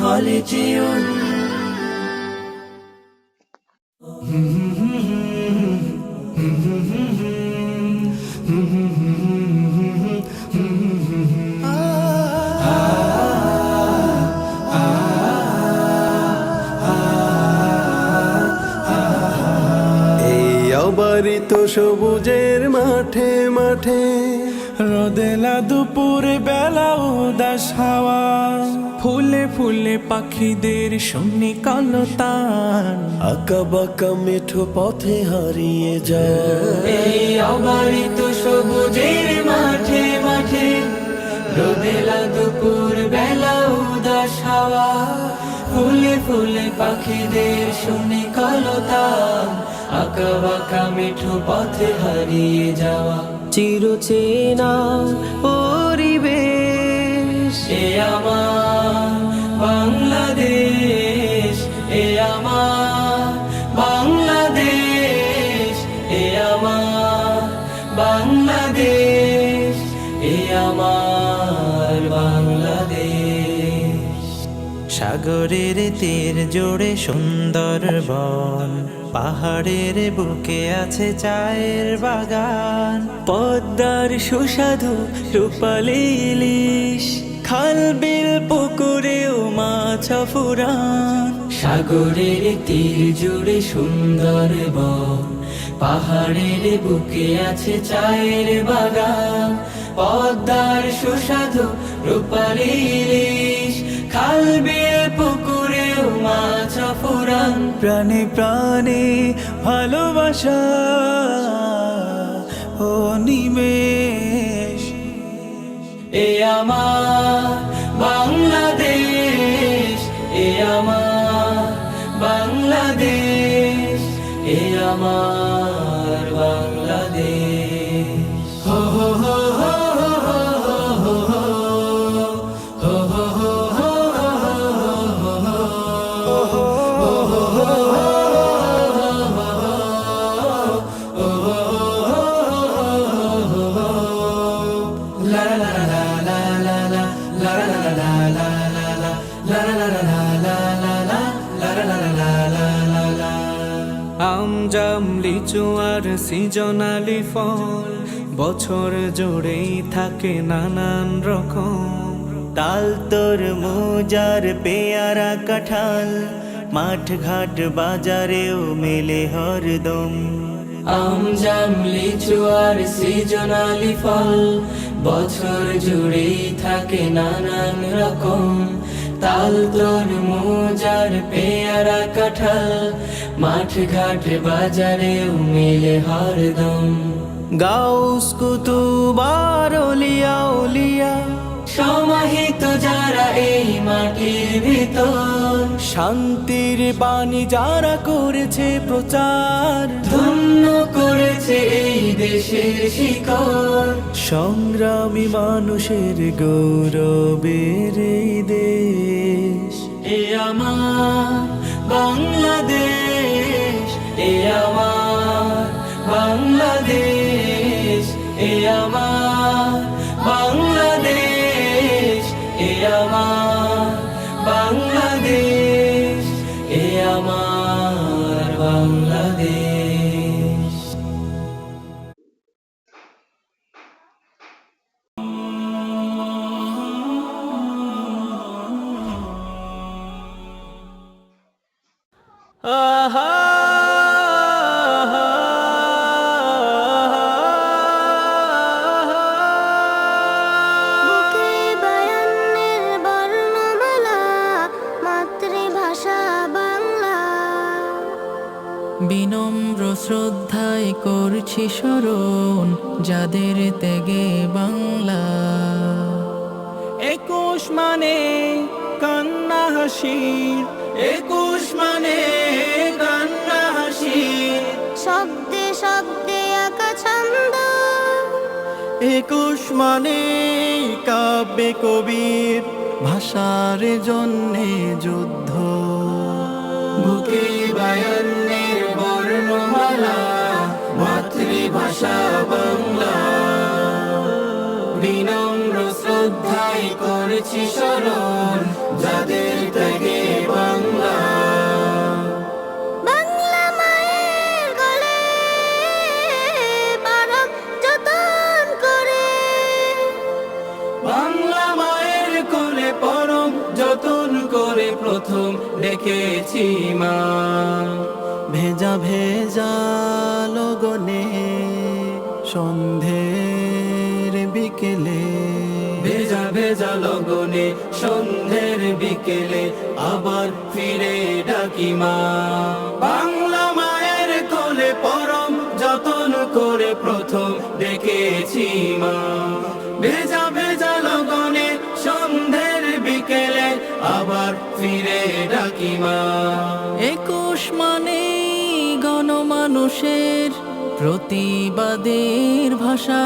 হলে যেও অবারিত সবুজের মাঠে মাঠে রোদেলা দুপুর বেলা উদাস হাওয়া। ফুলে ফুলে পাখিদের শুনি কলতান। আঁকা বাঁকা মেঠো পথে হারিয়ে যায়। এই অবারিত সবুজের মাঠে মাঠে রোদেলা দুপুর বেলা উদাস হাওয়া। ফুলে ফুলে পাখিদের শুনি কলতান। আঁকা বাঁকা মিঠু পথে হারিয়ে যাওয়া। চিরচেনা ও সাগরের তীর জোড়ে সুন্দর বন পাহাড়ের বুকে আছে চায়ের বাগান। পদ্মার সুস্বাদু রূপালি ইলিশ, খাল, বিল পুকুরেও মাছ ফুরান সাগরের তীর জুড়ে সুন্দর বন পাহাড়ের বুকে আছে চায়ের বাগান। পদ্মার সুস্বাদু রূপালি ইলিশ, খাল, বিল প্রাণে প্রাণে ভালোবাসা ও নিমেষ। এ আমার বাংলাদেশ এ আমার বাংলাদেশ এ আমার আমজাম লিচু আর সিজনালি ফল। বছর জুড়েই থাকে নানান রকম। তাল তোর মোজার পেয়ারা কাঁঠাল। মাঠ ঘাট বাজারেও মেলে হরদম। আম, জাম, লিচু আর সিজনালি ফল। বছর জুড়েই থাকে নানান রকম। তাল তোর মোজার পেয়ারা কাঁঠাল। মাঠ ঘাট বাজারেও মেলে হরদম গাউস কুতুবার ওলিয়া উলিয়া সমাহিত যারা এই মাটির ভিতর। শান্তির বাণী যারা করেছে প্রচার। ধন্য করেছে এই দেশের শিকড়। সংগ্রামী মানুষের গৌরবের এই দেশ। এ আমার বাংলাদেশ এ আমার বাংলাদেশ এ আমার শ্রদ্ধায় করছি স্মরণ যাদের ত্যাগে বাংলা। একুশ মানে কান্না হাসির একুশ মানে কান্না হাসির। শব্দে শব্দে আঁকা ছন্দ। একুশ মানে কাব্যে কবির ভাষার জন্যে যুদ্ধ। বুকে বায়ান্নের বিনম্র শ্রদ্ধায় করছি স্মরণ যাদের ত্যাগে বাংলা। বাংলা মায়ের পরম যতন করে প্রথম দেখেছি মা। ভেজা ভেজা লগনে সন্ধে বিকেলে। ভেজা ভেজা লগনে সন্ধ্যের বিকেলে আবার ফিরে ডাকি মা। বাংলা মায়ের কোলে পরম যতন করে প্রথম দেখেছি মা। ভেজা ভেজা লগনে সন্ধ্যের বিকেলে আবার ফিরে ডাকি মা। একুশ মানে গণমানুষের প্রতিবাদের ভাষা।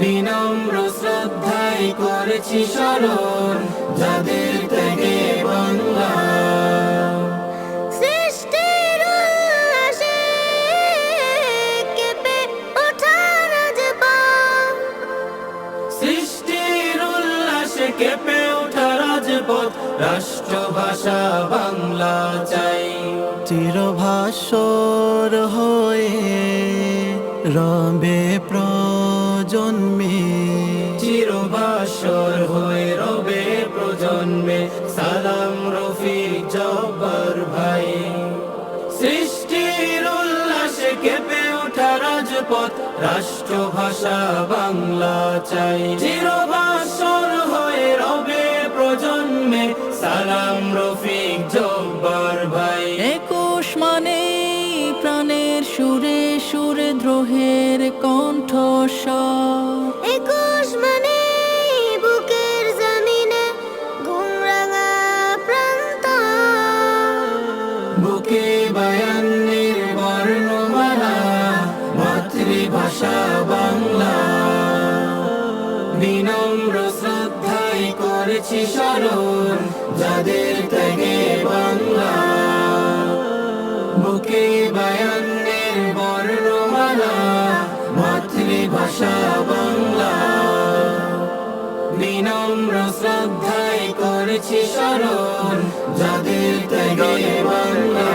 বিনম্র শ্রদ্ধায় করেছি স্মরণ যাদের থেকে বাংলা সৃষ্টির কেঁপে ওঠা রাজপথ। সৃষ্টির উল্লাসে কেঁপে ওঠা রাজপথ রাষ্ট্রভাষা বাংলা চাই চিরভাস্বর হয়ে রবে প্রজন্মে চিরবাসর হয়ে রবে প্রজন্মে। সালাম রফিক জব্বার ভাই। সৃষ্টির উল্লাসে কেঁপে ওঠা রাজপথ, রাষ্ট্রভাষা বাংলা চাই। চিরবাসর হয়ে রবে প্রজন্মে। সালাম রফিক জব্বার একুশ মানে বুকের জমিনে ঘুমরাঙা প্রান্ত। বুকে বায়ান্নের বর্ণমালা মাতৃভাষা বাংলা। বিনম্র শ্রদ্ধায় করেছি স্মরণ যাদের ত্যাগে বাংলা। বুকে বায়ান্নের শ্রদ্ধায় করেছি স্মরণ যাদের ত্যাগে বাংলা।